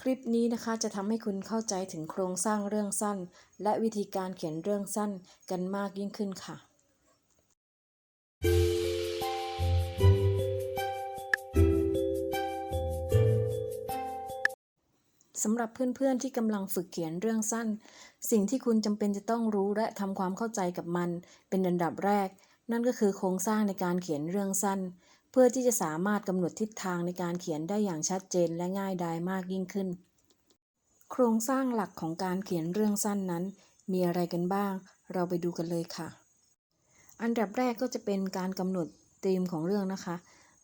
คลิปนี้นะคะจะทำให้คุณเข้าใจถึงโครงสร้างเรื่องสั้น และวิธีการเขียนเรื่องสั้นกันมากยิ่งขึ้นค่ะ สำหรับเพื่อนๆที่กำลังฝึกเขียนเรื่องสั้น สิ่งที่คุณจำเป็นจะต้องรู้และทำความเข้าใจกับมันเป็นอันดับแรก นั่นก็คือโครงสร้างในการเขียนเรื่องสั้น เพื่อที่จะสามารถกำหนดทิศทางในการเขียนได้อย่างชัดเจนและง่ายดายมากยิ่งขึ้น โครงสร้างหลักของการเขียนเรื่องสั้นนั้น มีอะไรกันบ้าง เราไปดูกันเลยค่ะ อันดับแรกก็จะเป็นการกำหนดธีมของเรื่องนะคะ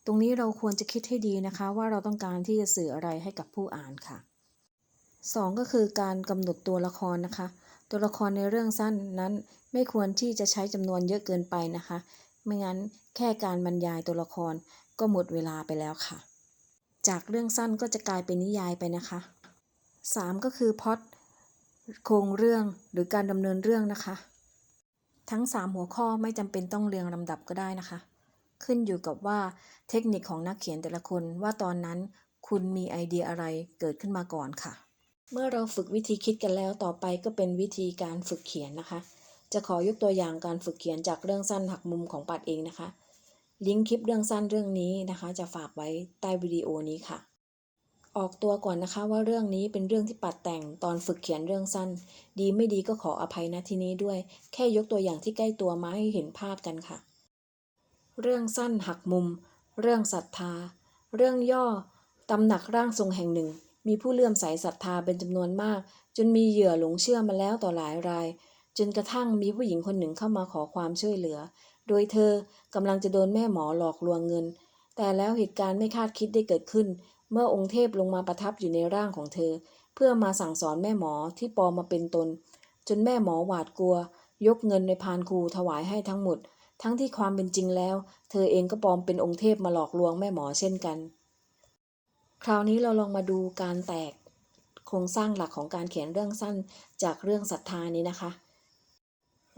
ตรงนี้เราควรจะคิดให้ดีนะคะ ว่าเราต้องการที่จะสื่ออะไรให้กับผู้อ่านค่ะสองก็คือการกำหนดตัวละครนะคะ ตัวละครในเรื่องสั้นนั้นไม่ควรที่จะใช้จำนวนเยอะเกินไปนะคะ ไม่งั้นแค่การบรรยายตัวละครก็หมดเวลาไปแล้วค่ะ จากเรื่องสั้นก็จะกลายเป็นนิยายไปนะคะ 3 ก็คือพอตโครงเรื่องหรือการดำเนินเรื่องนะคะ ทั้ง 3 หัวข้อไม่จำเป็นต้องเรียงลำดับก็ได้นะคะ ขึ้นอยู่กับว่าเทคนิคของนักเขียนแต่ละคนว่าตอนนั้นคุณมีไอเดียอะไรเกิดขึ้นมาก่อนค่ะ เมื่อเราฝึกวิธีคิดกันแล้วต่อไปก็เป็นวิธีการฝึกเขียนนะคะ จะขอยกตัวอย่างการฝึกเขียนจากเรื่องสั้นหักมุมของปัดเองนะคะ ลิงก์คลิปเรื่องสั้นเรื่องนี้นะคะ จะฝากไว้ใต้วิดีโอนี้ค่ะ ออกตัวก่อนนะคะว่าเรื่องนี้เป็นเรื่องที่ปัดแต่งตอนฝึกเขียนเรื่องสั้น ดีไม่ดีก็ขออภัยณที่นี้ด้วย แค่ยกตัวอย่างที่ใกล้ตัวมาให้เห็นภาพกันค่ะ เรื่องสั้นหักมุม เรื่องศรัทธา เรื่องย่อตำหนักร่างทรงแห่งหนึ่ง มีผู้เลื่อมใสศรัทธาเป็นจำนวนมาก จนมีเหยื่อหลงเชื่อมาแล้วต่อหลายราย จนกระทั่งมีผู้หญิงคนหนึ่งเข้ามาขอความช่วยเหลือ โดยเธอกำลังจะโดนแม่หมอหลอกลวงเงิน แต่แล้วเหตุการณ์ไม่คาดคิดได้เกิดขึ้น เมื่อองค์เทพลงมาประทับอยู่ในร่างของเธอ เพื่อมาสั่งสอนแม่หมอที่ปลอมมาเป็นตน จนแม่หมอหวาดกลัว ยกเงินในพานครูถวายให้ทั้งหมด ทั้งที่ความเป็นจริงแล้ว เธอเองก็ปลอมเป็นองค์เทพมาหลอกลวงแม่หมอเช่นกัน คราวนี้เราลองมาดูการแตกโครงสร้างหลักของการเขียนเรื่องสั้นจากเรื่องศรัทธานี้นะคะ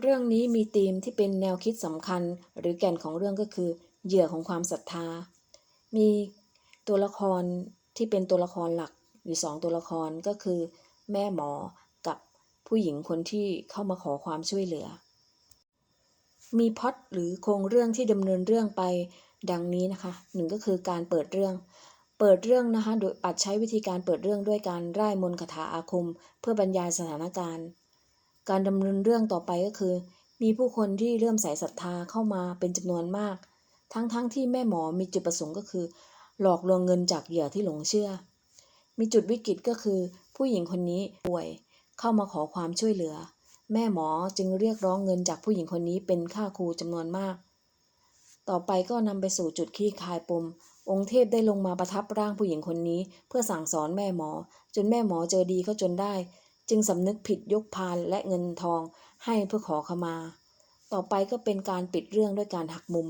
เรื่องนี้มีธีมที่เป็นแนวคิดสำคัญ หรือแก่นของเรื่องก็คือเหยื่อของความศรัทธา มีตัวละครที่เป็นตัวละครหลักอยู่สองตัวละครก็คือ แม่หมอกับผู้หญิงคนที่เข้ามาขอความช่วยเหลือ มีพอตหรือโครงเรื่องที่ดำเนินเรื่องไปดังนี้นะคะหนึ่งก็คือการเปิดเรื่อง เปิดเรื่องนะคะโดยปัดใช้วิธีการเปิดเรื่องด้วยการไร่มนต์คาถาอาคม เพื่อบรรยายสถานการณ์ การดำเนินเรื่องต่อไปก็คือ มีผู้คนที่เริ่มใส่ศรัทธาเข้ามาเป็นจำนวนมาก ทั้งๆทที่แม่หมอมีจุดประสงค์ก็คือ หลอกลวงเงินจากเหยื่อที่หลงเชื่อ มีจุดวิกฤตก็คือ ผู้หญิงคนนี้ป่วยเข้ามาขอความช่วยเหลือ แม่หมอจึงเรียกร้องเงินจากผู้หญิงคนนี้เป็นค่าครูจำนวนมาก ต่อไปก็นำไปสู่จุดคลี่คายปม องค์เทพได้ลงมาประทับร่างผู้หญิงคนนี้ เพื่อสั่งสอนแม่หมอ จนแม่หมอเจอดีเขาจนได้ จึงสำนึกผิดยกพานและเงินทองให้เพื่อขอขมา ต่อไปก็เป็นการปิดเรื่องด้วยการหักมุม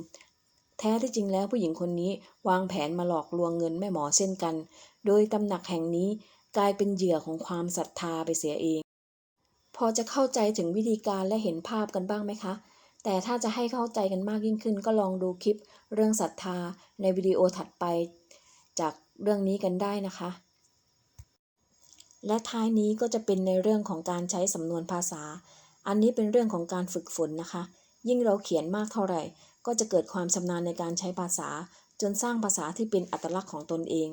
แท้ที่จริงแล้วผู้หญิงคนนี้วางแผนมาหลอกลวงเงินแม่หมอเช่นกัน โดยตำหนักแห่งนี้กลายเป็นเหยื่อของความศรัทธาไปเสียเอง พอจะเข้าใจถึงวิธีการและเห็นภาพกันบ้างไหมคะ แต่ถ้าจะให้เข้าใจกันมากยิ่งขึ้น ก็ลองดูคลิปเรื่องศรัทธาในวิดีโอถัดไป จากเรื่องนี้กันได้นะคะ และท้ายนี้ก็จะเป็นในเรื่องของการใช้สำนวนภาษา อันนี้เป็นเรื่องของการฝึกฝนนะคะ ยิ่งเราเขียนมากเท่าไหร่ ก็จะเกิดความชำนาญในการใช้ภาษา จนสร้างภาษาที่เป็นอัตลักษณ์ของตนเอง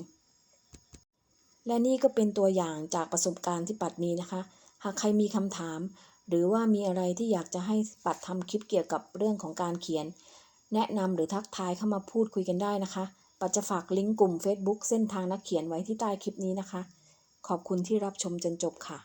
และนี่ก็เป็นตัวอย่างจากประสบการณ์ที่ปัดมีนะคะ หากใครมีคำถาม หรือว่ามีอะไรที่อยากจะให้ปัดทำคลิปเกี่ยวกับเรื่องของการเขียน แนะนำหรือทักทายเข้ามาพูดคุยกันได้นะคะ ปัดจะฝากลิงก์กลุ่ม Facebook เส้นทางนักเขียนไว้ที่ใต้คลิปนี้นะคะ ขอบคุณที่รับชมจนจบค่ะ